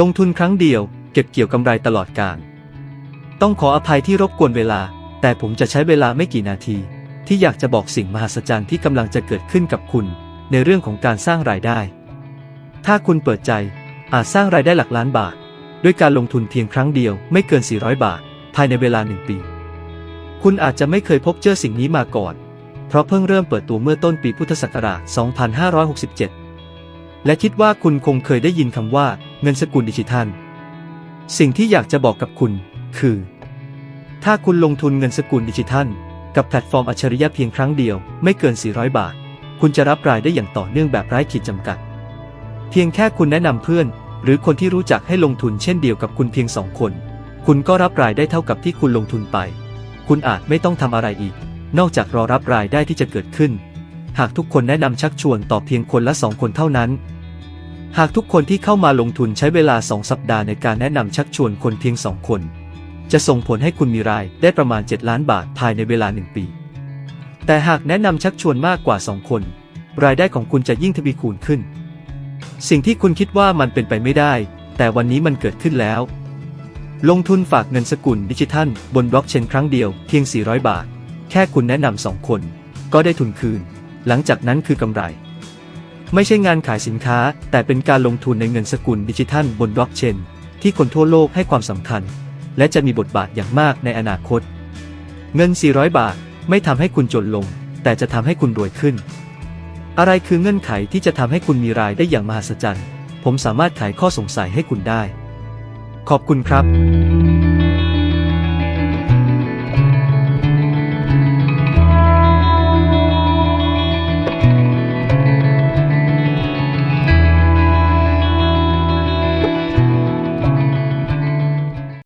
ลงทุนครั้งเดียว เก็บเกี่ยวกำไรตลอดการ ต้องขออภัยที่รบกวนเวลา แต่ผมจะใช้เวลาไม่กี่นาที ที่อยากจะบอกสิ่งมหัศจรรย์ที่กำลังจะเกิดขึ้นกับคุณ ในเรื่องของการสร้างรายได้ ถ้าคุณเปิดใจอาจสร้างรายได้หลักล้านบาท ด้วยการลงทุนเพียงครั้งเดียวไม่เกิน 400 บาท ภายในเวลาหนึ่งปี คุณอาจจะไม่เคยพบเจอสิ่งนี้มาก่อน เพราะเพิ่งเริ่มเปิดตัวเมื่อต้นปีพุทธศักราช 2567 และคิดว่าคุณคงเคยได้ยินคำว่า เงินสกุลดิจิทัล สิ่งที่อยากจะบอกกับคุณ คือ ถ้าคุณลงทุนเงินสกุลดิจิทัล กับแพลตฟอร์มอัจฉริยะเพียงครั้งเดียวไม่เกิน 400 บาท คุณจะรับรายได้อย่างต่อเนื่องแบบไร้ขีดจำกัด เพียงแค่คุณแนะนำเพื่อน หรือคนที่รู้จักให้ลงทุนเช่นเดียวกับคุณเพียงสองคน คุณก็รับรายได้เท่ากับที่คุณลงทุนไป คุณอาจไม่ต้องทำอะไรอีก นอกจากรอรับรายได้ที่จะเกิดขึ้น หากทุกคนแนะนำชักชวนต่อเพียงคนละสองคนเท่านั้น หากทุกคนที่เข้ามาลงทุนใช้เวลาสองสัปดาห์ในการแนะนำชักชวนคนเพียงสองคน จะส่งผลให้คุณมีรายได้ประมาณ 7 ล้านบาทภายในเวลา 1 ปี แต่หากแนะนำชักชวนมากกว่า 2 คน รายได้ของคุณจะยิ่งทวีคูณขึ้น สิ่งที่คุณคิดว่ามันเป็นไปไม่ได้ แต่วันนี้มันเกิดขึ้นแล้ว ลงทุนฝากเงินสกุลดิจิทัล บนบล็อกเชนครั้งเดียวเพียง 400 บาท แค่คุณแนะนำสองคน ก็ได้ทุนคืน หลังจากนั้นคือกำไร ไม่ใช่งานขายสินค้า แต่เป็นการลงทุนในเงินสกุลดิจิทัลบนบล็อกเชนที่คนทั่วโลกให้ความสำคัญ และจะมีบทบาทอย่างมากในอนาคต เงิน 400 บาทไม่ทำให้คุณจนลง แต่จะทำให้คุณรวยขึ้น อะไรคือเงื่อนไขที่จะทำให้คุณมีรายได้อย่างมหัศจรรย์ ผมสามารถไขข้อสงสัยให้คุณได้ ขอบคุณครับ